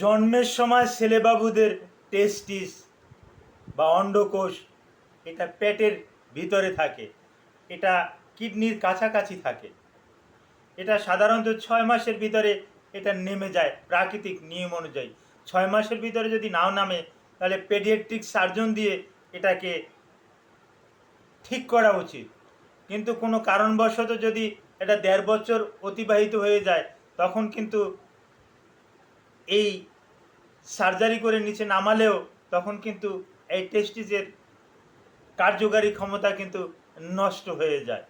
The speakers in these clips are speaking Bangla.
জন্মের সময় ছেলেবাবুদের টেস্টিস বা অন্ডকোষ এটা পেটের ভিতরে থাকে। এটা কিডনির কাছাকাছি থাকে। এটা সাধারণত ছয় মাসের ভিতরে এটা নেমে যায় প্রাকৃতিক নিয়ম অনুযায়ী। ছয় মাসের ভিতরে যদি নাও নামে, তাহলে পেডিয়াট্রিক সার্জন দিয়ে এটাকে ঠিক করা উচিত। কিন্তু কোনো কারণবশত যদি এটা দেড় বছর অতিবাহিত হয়ে যায়, তখন কিন্তু এই সার্জারি করে নিচে নামালেও তখন কিন্তু এই টেস্টিসের কার্যকারী ক্ষমতা কিন্তু নষ্ট হয়ে যায়।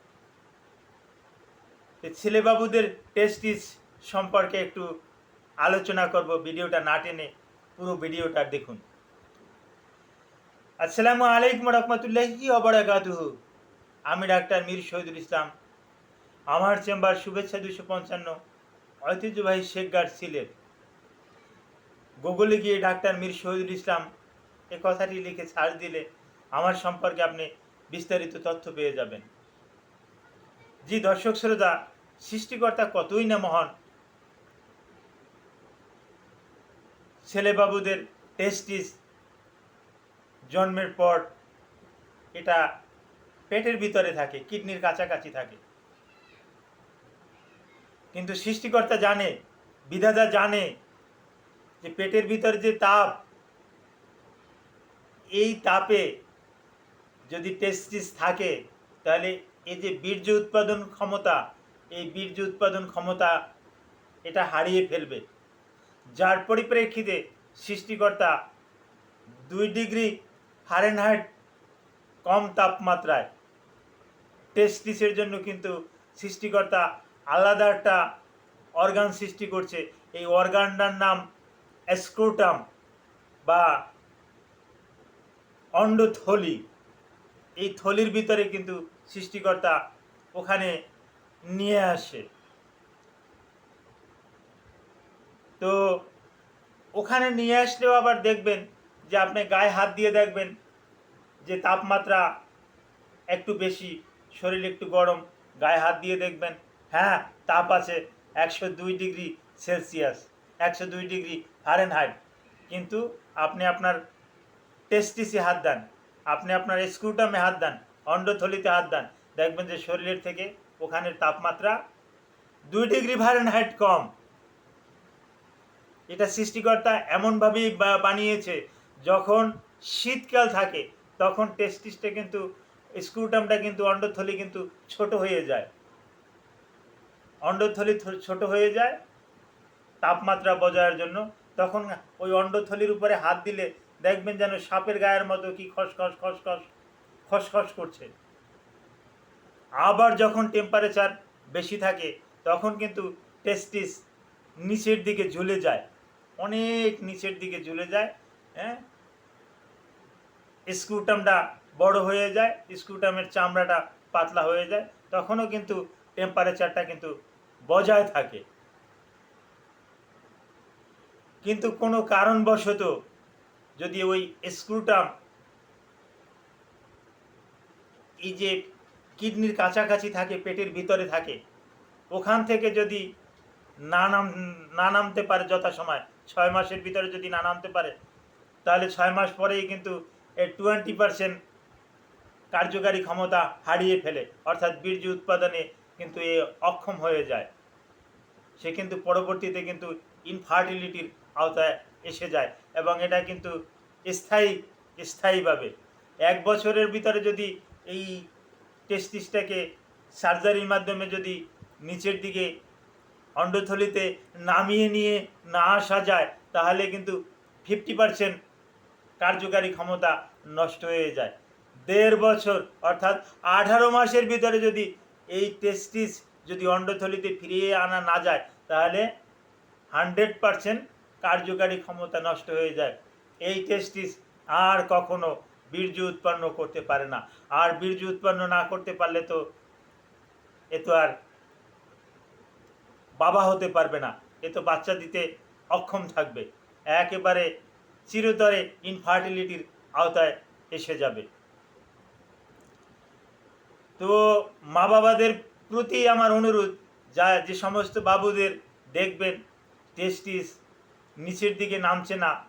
ছেলেবাবুদের টেস্টিস সম্পর্কে একটু আলোচনা করব, ভিডিওটা না টেনে পুরো ভিডিওটা দেখুন। আসসালামু আলাইকুম রহমতুল্লাহি অবরাকাতুহু আমি ডাক্তার মীর শহীদুল ইসলাম। আমার চেম্বার শুভেচ্ছা দুশো পঞ্চান্ন। ঐতিহ্যবাহী শেখ গার্ড সিলেট। গুগলে গিয়ে ডাক্তার মীর শহীদুল ইসলাম এ কথাটি লিখে সার্চ দিলে আমার সম্পর্কে আপনি বিস্তারিত তথ্য পেয়ে যাবেন। জি দর্শক শ্রোতা, সৃষ্টিকর্তা কতই না মহান, ছেলেবাবুদের টেস্টিস জন্মের পর এটা পেটের ভিতরে থাকে, কিডনির কাছাকাছি থাকে। কিন্তু সৃষ্টিকর্তা জানে, বিধাতা জানে যে পেটের ভিতরে যে তাপ, এই তাপে যদি টেস্টিস থাকে, তাহলে এই যে বীর্য উৎপাদন ক্ষমতা, এই বীর্য উৎপাদন ক্ষমতা এটা হারিয়ে ফেলবে। যার পরিপ্রেক্ষিতে সৃষ্টিকর্তা দুই ডিগ্রি ফারেনহাইট কম তাপমাত্রায় টেস্টিসের জন্য কিন্তু সৃষ্টিকর্তা আলাদা একটা অর্গান সৃষ্টি করছে। এই অর্গানটার নাম অ্যাস্ক্রোটাম বা অন্ডথলি এই থলির ভিতরে কিন্তু সৃষ্টিকর্তা ওখানে নিয়ে আসে। তো ওখানে নিয়ে আসলেও আবার দেখবেন যে আপনি গায়ে হাত দিয়ে দেখবেন যে তাপমাত্রা একটু বেশি, শরীর একটু গরম, গায়ে হাত দিয়ে দেখবেন হ্যাঁ তাপ আছে একশো দুই ডিগ্রি সেলসিয়াস। একশো দুই ডিগ্রি ফারেনহাইট কিন্তু আপনি আপনার টেস্টিসে হাত দেন। আপনি আপনার স্ক্রুটামে হাত দেন। অন্ডথলিতে হাত দেন। দেখবেন যে শরীরের থেকে ওখানের তাপমাত্রা দুই ডিগ্রি ফারেনহাইট কম। এটা সৃষ্টিকর্তা এমনভাবেই বানিয়েছে, যখন শীতকাল থাকে, তখন টেস্টিসটা কিন্তু স্ক্রুটামটা কিন্তু, অন্ডথলি কিন্তু ছোট হয়ে যায়। অন্ডথলি ছোট হয়ে যায়। তাপমাত্রা বজায়ের জন্য, তখন ওই অন্ডথলির উপরে হাত দিলে দেখবেন যেন সাপের গায়ের মতো কি খসখস খসখস খসখস করছে। আবার যখন টেম্পারেচার বেশি থাকে, তখন কিন্তু টেস্টিস নিচের দিকে ঝুলে যায়। অনেক নিচের দিকে ঝুলে যায় হ্যাঁ? স্ক্রুটামটা বড় হয়ে যায় স্ক্রুটামের চামড়াটা পাতলা হয়ে যায়, তখনও কিন্তু টেম্পারেচারটা কিন্তু বজায় থাকে। কিন্তু কোনো কারণবশত যদি ওই স্ক্রুটাম এই যে কিডনির কাছাকাছি থাকে, পেটের ভিতরে থাকে, ওখান থেকে যদি না নাম, না নামতে পারে যথাসময়, ছয় মাসের ভিতরে যদি না নামতে পারে, তাহলে ছয় মাস পরেই কিন্তু এর টোয়েন্টি পার্সেন্ট কার্যকারী ক্ষমতা হারিয়ে ফেলে। অর্থাৎ বীর্য উৎপাদনে কিন্তু এ অক্ষম হয়ে যায়। সে কিন্তু পরবর্তীতে কিন্তু ইনফার্টিলিটির আওতায় এসে যায় এবং এটা কিন্তু স্থায়ী, স্থায়ীভাবে। এক বছরের ভিতরে যদি এই টেস্টিসটাকে সার্জারির মাধ্যমে যদি নিচের দিকে অন্ডথলিতে নামিয়ে নিয়ে না আসা যায়, তাহলে কিন্তু ফিফটি পার্সেন্ট কার্যকারী ক্ষমতা নষ্ট হয়ে যায়। দেড় বছর অর্থাৎ আঠারো মাসের ভিতরে যদি এই টেস্টিস যদি অন্ডথলিতে ফিরিয়ে আনা না যায়, তাহলে হান্ড্রেড পারসেন্ট কার্যকারী ক্ষমতা নষ্ট হয়ে যায়। এই টেস্টিস আর কখনো বীর্য উৎপন্ন করতে পারে না। আর বীর্য উৎপন্ন না করতে পারলে তো এ তো আর বাবা হতে পারবে না। এ তো বাচ্চা দিতে অক্ষম থাকবে। একেবারে চিরতরে ইনফার্টিলিটির আওতায় এসে যাবে। তো মা বাবাদের প্রতি আমার অনুরোধ, যা যে সমস্ত বাবুদের দেখবেন টেস্টিস নিচের দিকে নামছে না।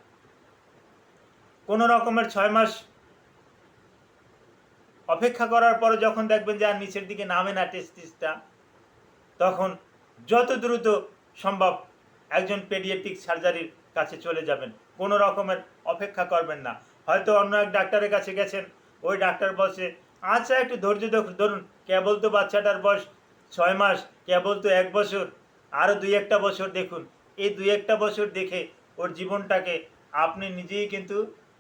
কোনো রকমের ছয় মাস অপেক্ষা করার পরে যখন দেখবেন যে আর নিচের দিকে নামে না টেস্টিসটা তখন যত দ্রুত সম্ভব একজন পেডিয়াট্রিক সার্জারির কাছে চলে যাবেন। কোনো রকমের অপেক্ষা করবেন না। হয়তো অন্য এক ডাক্তারের কাছে গেছেন, ওই ডাক্তার বলছে আচ্ছা একটু ধৈর্য ধর- ধরুন কেবল তো বাচ্চাটার বয়স ছয় মাস কেবল তো এক বছর আরও দুই একটা বছর দেখুন। এই দুই একটা বছর দেখে ওর জীবনটাকে আপনি নিজেই কিন্তু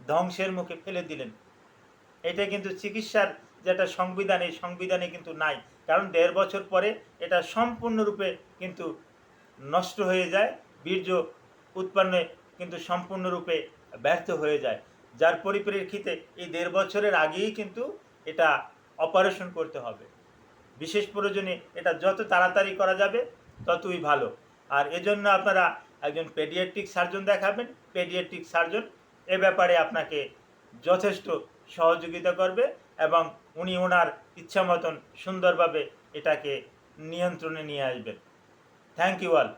ধ্বংসের মুখে ফেলে দিলেন। এটা কিন্তু চিকিৎসার যেটা সংবিধান, এই সংবিধানে কিন্তু নাই। কারণ দেড় বছর পরে এটা সম্পূর্ণরূপে কিন্তু নষ্ট হয়ে যায়, বীর্য উৎপন্নে কিন্তু সম্পূর্ণরূপে ব্যর্থ হয়ে যায়। যার পরিপ্রেক্ষিতে এই দেড় বছরের আগেই কিন্তু এটা অপারেশন করতে হবে। বিশেষ প্রয়োজনে এটা যত তাড়াতাড়ি করা যাবে, ততই ভালো। আর এজন্য আপনারা একজন পেডিয়াট্রিক সার্জন দেখাবেন। পেডিয়াট্রিক সার্জন এ ব্যাপারে আপনাকে যথেষ্ট সহযোগিতা করবে এবং উনি ওনার ইচ্ছা মতন সুন্দরভাবে এটাকে নিয়ন্ত্রণে নিয়ে আসবেন। Thank you all